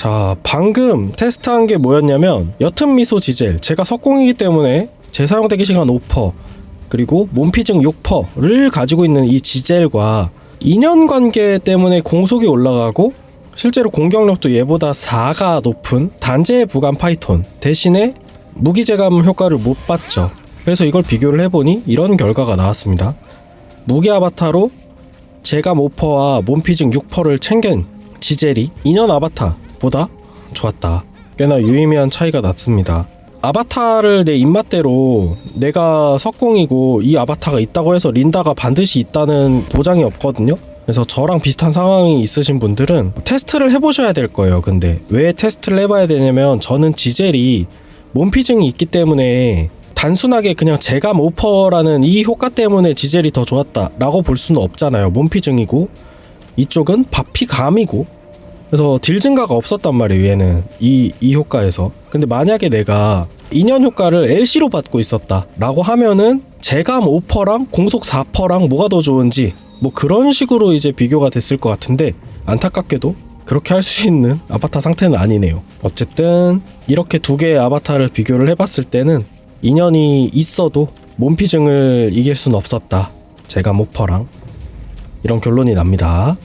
자, 방금 테스트한 게 뭐였냐면 옅은 미소 지젤. 제가 석궁이기 때문에 재사용 대기 시간 5%, 그리고 몸피증 6%를 가지고 있는 이 지젤과 인연 관계 때문에 공속이 올라가고 실제로 공격력도 얘보다 4가 높은 단재 부간 파이톤 대신에 무기 제감 효과를 못 봤죠. 그래서 이걸 비교를 해보니 이런 결과가 나왔습니다. 무기 아바타로 제감 5%와 몸피증 6%를 챙긴 지젤이 인연 아바타 보다 좋았다. 꽤나 유의미한 차이가 났습니다. 아바타를 내 입맛대로 내가 석궁이고 이 아바타가 있다고 해서 린다가 반드시 있다는 보장이 없거든요. 그래서 저랑 비슷한 상황이 있으신 분들은 테스트를 해보셔야 될 거예요. 근데 왜 테스트를 해봐야 되냐면 저는 지젤이 몸피증이 있기 때문에 단순하게 그냥 제감 5%라는 이 효과 때문에 지젤이 더 좋았다라고 볼 수는 없잖아요. 몸피증이고 이쪽은 바피감이고 그래서 딜 증가가 없었단 말이에요 얘는. 이, 이 효과에서. 근데 만약에 내가 인연 효과를 LC로 받고 있었다 라고 하면은 제감 5%랑 공속 4%랑 뭐가 더 좋은지 뭐 그런 식으로 이제 비교가 됐을 것 같은데 안타깝게도 그렇게 할 수 있는 아바타 상태는 아니네요. 어쨌든 이렇게 두 개의 아바타를 비교를 해봤을 때는 인연이 있어도 몸피증을 이길 수는 없었다. 제감 5%랑. 이런 결론이 납니다